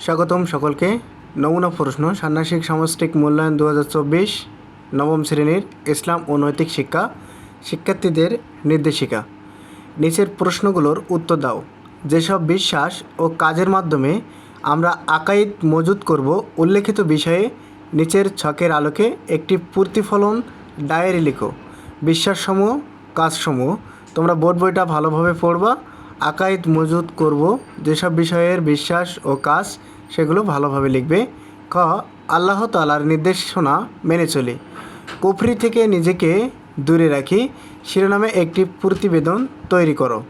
স্বাগতম সকলকে। নমুনা প্রশ্ন, ষান্মাসিক সামষ্টিক মূল্যায়ন দু হাজার চব্বিশ, নবম শ্রেণির ইসলাম ও নৈতিক শিক্ষা, শিক্ষার্থীদের নির্দেশিকা। নিচের প্রশ্নগুলোর উত্তর দাও। যেসব বিশ্বাস ও কাজের মাধ্যমে আমরা আকাইদ মজুত করব, উল্লেখিত বিষয়ে নিচের ছকের আলোকে একটি প্রতিফলন ডায়েরি লিখো। বিশ্বাসসমূহ, কাজসমূহ তোমরা বোর্ড বইটা ভালোভাবে পড়বা আকাইদ মজুত করব, যেসব বিষয়ের বিশ্বাস ও কাজ সেগুলো ভালোভাবে লিখবে। ক, আল্লাহ তালার নির্দেশনা মেনে চলি। কুফরি থেকে নিজেকে দূরে রাখি, শিরোনামে একটি প্রতিবেদন তৈরি করো।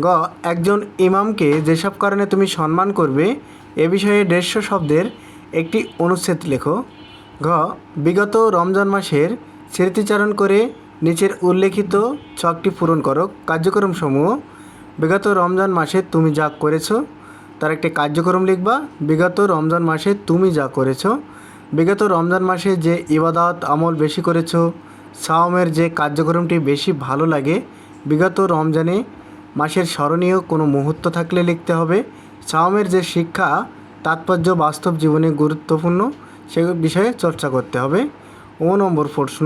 গ, একজন ইমামকে যেসব কারণে তুমি সম্মান করবে, এ বিষয়ে দেড়শো শব্দের একটি অনুচ্ছেদ লেখো। ঘ, বিগত রমজান মাসের স্মৃতিচারণ করে নিচের উল্লেখিত ছকটি পূরণ করো। কার্যক্রমসমূহ বিগত রমজান মাসে তুমি যা করেছ, তার একটি কার্যক্রম লিখবা। বিগত রমজান মাসে তুমি যা করেছ, বিগত রমজান মাসে যে ইবাদত আমল বেশি করেছ, সাওমের যে কার্যক্রমটি বেশি ভালো লাগে, বিগত রমজানে মাসের স্মরণীয় কোনো মুহূর্ত থাকলে লিখতে হবে। সাওমের যে শিক্ষা, তাৎপর্য বাস্তব জীবনে গুরুত্বপূর্ণ, সে বিষয়ে চর্চা করতে হবে। ও নম্বর প্রশ্ন,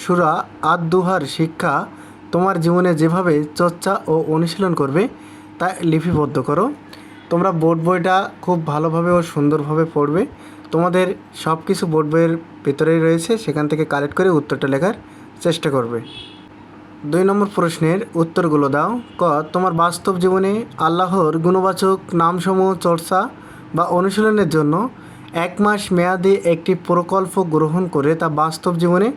সুরা আদ দুহার শিক্ষা তোমার জীবনে যেভাবে চর্চা ও অনুশীলন করবে, তা লিপিবদ্ধ করো। তোমরা বোর্ড বইটা খুব ভালোভাবে ও সুন্দরভাবে পড়বে। তোমাদের সব কিছু বোর্ড বইয়ের ভিতরেই রয়েছে, সেখান থেকে কালেক্ট করে উত্তরটা লেখার চেষ্টা করবে। দুই নম্বর প্রশ্নের উত্তরগুলো দাও। ক, তোমার বাস্তব জীবনে আল্লাহর গুণবাচক নামসমূহ চর্চা বা অনুশীলনের জন্য এক মাস মেয়াদে একটি প্রকল্প গ্রহণ করে তা বাস্তব জীবনে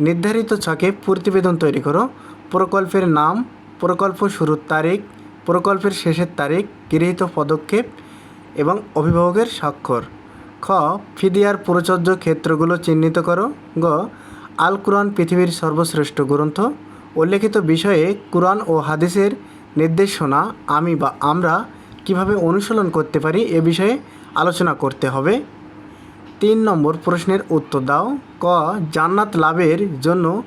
নির্ধারিত ছকে প্রতিবেদন তৈরি করো। প্রকল্পের নাম, প্রকল্প শুরুর তারিখ, প্রকল্পের শেষের তারিখ, গৃহীত পদক্ষেপ এবং অভিভাবকের স্বাক্ষর। খ, ফিদিয়ার পরিচর্য ক্ষেত্রগুলো চিহ্নিত করো। গ, আল কুরআন পৃথিবীর সর্বশ্রেষ্ঠ গ্রন্থ। উল্লেখিত বিষয়ে কুরআন ও হাদিসের নির্দেশনা, আমি বা আমরা কীভাবে অনুশীলন করতে পারি এ বিষয়ে আলোচনা করতে হবে। তিন নম্বর প্রশ্নের উত্তর দাও। ক, জান্নাত লাভের জন্য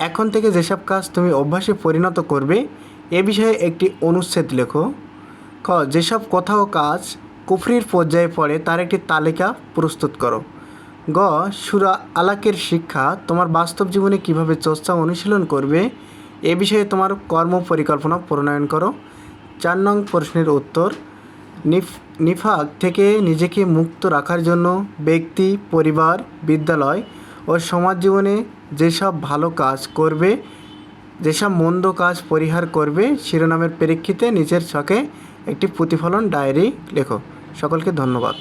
এখন থেকে যেসব কাজ তুমি অভ্যাসে পরিণত করবে, এ বিষয়ে একটি অনুচ্ছেদ লেখো। খ যেসব কথা ও কাজ কুফরির পর্যায়ে পড়ে, তার একটি তালিকা প্রস্তুত করো। গ, সুরা আলাকের শিক্ষা, তোমার বাস্তব জীবনে কীভাবে চর্চা অনুশীলন করবে, এ বিষয়ে তোমার কর্ম পরিকল্পনা প্রণয়ন করো। চার নং প্রশ্নের উত্তর, নিফ, নিফাক থেকে নিজেকে মুক্ত রাখার জন্য ব্যক্তি, পরিবার, বিদ্যালয় ও সমাজ জীবনে যেসব ভালো কাজ করবে, যেসব মন্দ কাজ পরিহার করবে, শিরোনামের প্রেক্ষিতে নিজের শখে একটি প্রতিফলন ডায়েরি লেখো। সকলকে ধন্যবাদ।